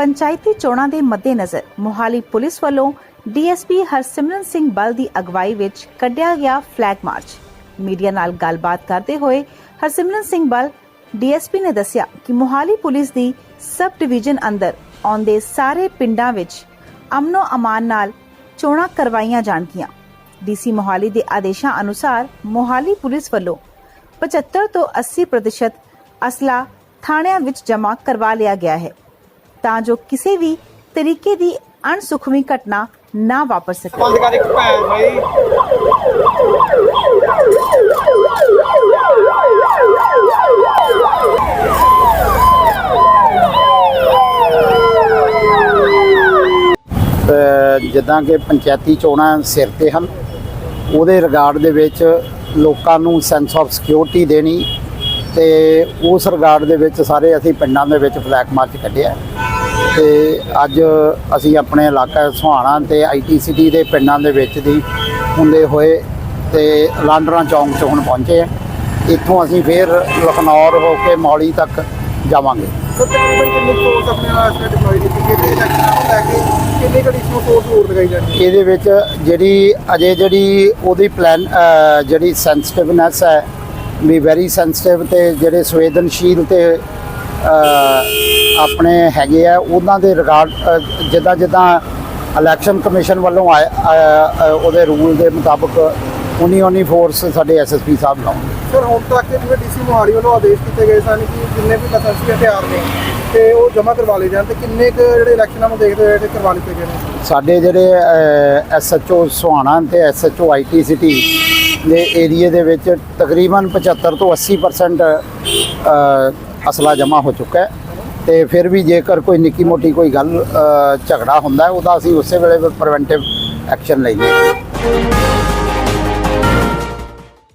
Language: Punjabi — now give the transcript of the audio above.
ਪੰਚਾਇਤੀ ਚੋਣਾਂ ਦੇ ਮੱਦੇਨਜ਼ਰ ਮੋਹਾਲੀ ਪੁਲਿਸ ਵੱਲੋਂ ਡੀਐਸਪੀ ਹਰਸਿਮਰਨ ਸਿੰਘ ਬਲ ਦੀ ਅਗਵਾਈ ਵਿੱਚ ਕੱਢਿਆ ਗਿਆ ਫਲੈਗ ਮਾਰਚ। ਮੀਡੀਆ ਨਾਲ ਗੱਲਬਾਤ ਕਰਦੇ ਹੋਏ ਹਰਸਿਮਰਨ ਸਿੰਘ ਬਲ ਡੀਐਸਪੀ ਨੇ ਦੱਸਿਆ ਕਿ ਮੋਹਾਲੀ ਪੁਲਿਸ ਦੀ ਸਬ ਡਿਵੀਜ਼ਨ ਅੰਦਰ ਆਉਂਦੇ ਸਾਰੇ ਪਿੰਡਾਂ ਵਿੱਚ ਅਮਨੋ ਅਮਾਨ ਨਾਲ ਚੋਣਾਂ ਕਰਵਾਈਆਂ ਜਾਣਗੀਆਂ। ਡੀਸੀ ਮੋਹਾਲੀ ਦੇ ਆਦੇਸ਼ਾਂ ਅਨੁਸਾਰ ਮੋਹਾਲੀ ਪੁਲਿਸ ਵੱਲੋਂ 75 ਤੋਂ 80% ਅਸਲਾ ਥਾਣਿਆਂ ਵਿੱਚ ਜਮ੍ਹਾਂ ਕਰਵਾ ਲਿਆ ਗਿਆ ਹੈ। ਤਾਂ ਜੋ ਕਿਸੇ ਵੀ ਤਰੀਕੇ ਦੀ ਅਣਸੁਖਵੀਂ ਘਟਨਾ ਨਾ ਵਾਪਰ ਸਕੇ। ਬੰਦ ਕਰ ਇੱਕ ਭੈਣ ਭਾਈ ਅ, ਜਿੱਦਾਂ ਕਿ ਪੰਚਾਇਤੀ ਚੋਣਾਂ ਸਿਰ ਤੇ ਹਨ ਉਹਦੇ ਰਿਗਾਰਡ ਦੇ ਵਿੱਚ ਲੋਕਾਂ ਨੂੰ ਸੈਂਸ ਆਫ ਸਿਕਿਉਰਿਟੀ ਦੇਣੀ ਤੇ ਉਸ ਰਿਗਾਰਡ ਦੇ ਵਿੱਚ ਸਾਰੇ ਅਸੀਂ ਪਿੰਡਾਂ ਦੇ ਵਿੱਚ ਫਲੈਗ ਮਾਰਚ ਕੱਢਿਆ। ਤੇ ਅੱਜ ਅਸੀਂ ਆਪਣੇ ਇਲਾਕਾ ਸੁਹਾਣਾ ਤੇ ਆਈਟੀ ਸਿਟੀ ਦੇ ਪਿੰਡਾਂ ਦੇ ਵਿੱਚ ਦੀ ਹੁੰਦੇ ਹੋਏ ਤੇ ਲਾਂਡਰਾ ਚੌਂਕ 'ਚ ਹੁਣ ਪਹੁੰਚੇ ਆ। ਇੱਥੋਂ ਅਸੀਂ ਫਿਰ ਲਖਨੌਰ ਹੋ ਕੇ ਮੌਲੀ ਤੱਕ ਜਾਵਾਂਗੇ। ਇਹਦੇ ਵਿੱਚ ਜਿਹੜੀ ਅਜੇ ਜਿਹੜੀ ਉਹਦੀ ਪਲਾਨ ਜਿਹੜੀ ਸੈਂਸਿਟਿਵਨੈਸ ਹੈ ਵੀ ਵੈਰੀ ਸੈਂਸਿਟਿਵ ਤੇ ਜਿਹੜੇ ਸੰਵੇਦਨਸ਼ੀਲ ਤੇ ਆਪਣੇ ਹੈਗੇ ਆ ਉਹਨਾਂ ਦੇ ਰਿਗਾਰਡ ਜਿੱਦਾਂ ਜਿੱਦਾਂ ਇਲੈਕਸ਼ਨ ਕਮਿਸ਼ਨ ਵੱਲੋਂ ਆਏ- ਉਹਦੇ ਰੂਲ ਦੇ ਮੁਤਾਬਕ ਉਨੀ ਉਨੀ ਫੋਰਸ ਸਾਡੇ ਐਸਐਸਪੀ ਸਾਹਿਬ ਲਾਉਣਗੇ ਸਰ ਹੁਣ ਤੱਕ ਜਿਵੇਂ ਡੀਸੀ ਮੋਹਾਲੀ ਵੱਲੋਂ ਆਦੇਸ਼ ਕੀਤੇ ਗਏ ਸਨ ਕਿ ਜਿੰਨੇ ਵੀ ਲਾਇਸੈਂਸੀ ਹਥਿਆਰ ਨੇ ਤੇ ਉਹ ਜਮ੍ਹਾਂ ਕਰਵਾ ਲਏ ਜਾਣ ਤੇ ਕਿੰਨੇ ਕੁ ਜਿਹੜੇ ਇਲੈਕਸ਼ਨਾਂ ਨੂੰ ਦੇਖਦੇ ਹੋਏ ਕਰਵਾ ਲਿੱਤੇ ਗਏ ਨੇ? ਸਾਡੇ ਜਿਹੜੇ ਐਸਐਚਓ ਸੁਹਾਣਾ ਤੇ ਐਸਐਚਓ ਆਈਟੀ ਸਿਟੀ ਦੇ ਏਰੀਏ ਦੇ ਵਿੱਚ ਤਕਰੀਬਨ 75 ਤੋਂ 80% ਅਸਲਾ ਜਮ੍ਹਾਂ ਹੋ ਚੁੱਕਾ ਹੈ। ਤੇ ਫਿਰ ਵੀ ਜੇਕਰ ਕੋਈ ਨਿੱਕੀ ਮੋਟੀ ਕੋਈ ਗੱਲ ਝਗੜਾ ਹੁੰਦਾ ਹੈ, ਉਹਦਾ ਅਸੀਂ ਉਸੇ ਵੇਲੇ ਪ੍ਰੀਵੈਂਟਿਵ ਐਕਸ਼ਨ ਲੈਂਦੇ ਹਾਂ।